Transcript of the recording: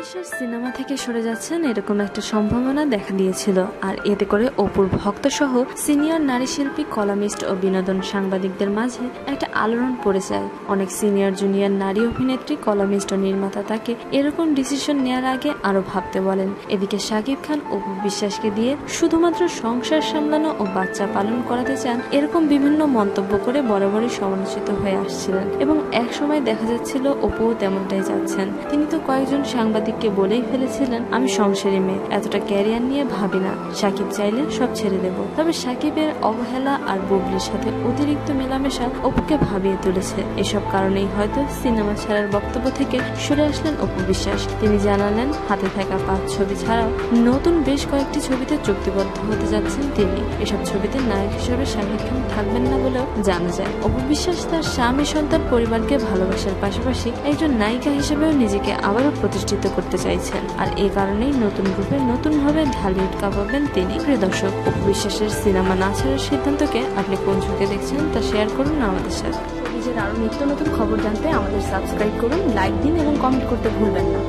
বিশ্বাস সিনেমা থেকে সরে যাচ্ছেন এরকম একটা সম্ভাবনা দেখা দিয়েছিল। আর এতে করে অপুর ভক্ত সহ সিনিয়র নারী শিল্পী, কলামিস্ট ও বিনোদন সাংবাদিকদের মাঝে একটা আলোড়ন পড়ে যায়। অনেক সিনিয়র জুনিয়র নারী অভিনেত্রী, কলামিস্ট ও নির্মাতা তাকে এরকম ডিসিশন নেওয়ার আগে আরও ভাবতে বলেন। এদিকে শাকিব খান অপু বিশ্বাসকে দিয়ে শুধুমাত্র সংসার সামলানো ও বাচ্চা পালন করাতে চান এরকম বিভিন্ন মন্তব্য করে বরাবরই সমালোচিত হয়ে আসছিলেন। এবং এক সময় দেখা যাচ্ছিল, অপুও তেমনটাই যাচ্ছেন তিনি তো কয়েকজন সাংবাদিককে বলেই ফেলেছিলেন, আমি সংসারী মেয়ে, এতটা ক্যারিয়ার নিয়ে ভাবি না। সাকিব চাইলে সব ছেড়ে দেব। তবে সাকিবের অবহেলা আর বুবলির সাথে অতিরিক্ত মেলামেশা অপুকে ভাবিয়ে তুলেছে। এসব কারণেই হয়তো সিনেমা ছাড়ার বক্তব্য থেকে সরে আসলেন অপু বিশ্বাস। তিনি জানালেন, হাতে থাকা পাঁচ ছবি ছাড়াও নতুন বেশ কয়েকটি ছবিতে চুক্তিবদ্ধ হতে যাচ্ছেন তিনি। এসব ছবিতে নায়ক হিসেবে শাকিব খান থাকবেন না বলেও জানা যায়। অপু বিশ্বাস তার স্বামী সন্তান পরিবারকে ভালোবাসার পাশাপাশি একজন নায়িকা হিসেবেও নিজেকে আবারও প্রতিষ্ঠিত করতে চাইছেন। আর এই কারণেই নতুন গ্রুপে নতুন ভাবে ঢালিউড কাঁপাবেন তিনি। প্রিয় দর্শক বিশ্বাসের সিনেমা না ছাড়ার সিদ্ধান্তকে আপনি কোন চোখে দেখছেন তা শেয়ার করুন আমাদের সাথে। নিজের আরও নিত্য নতুন খবর জানতে আমাদের সাবস্ক্রাইব করুন লাইক দিন এবং কমেন্ট করতে ভুলবেন না।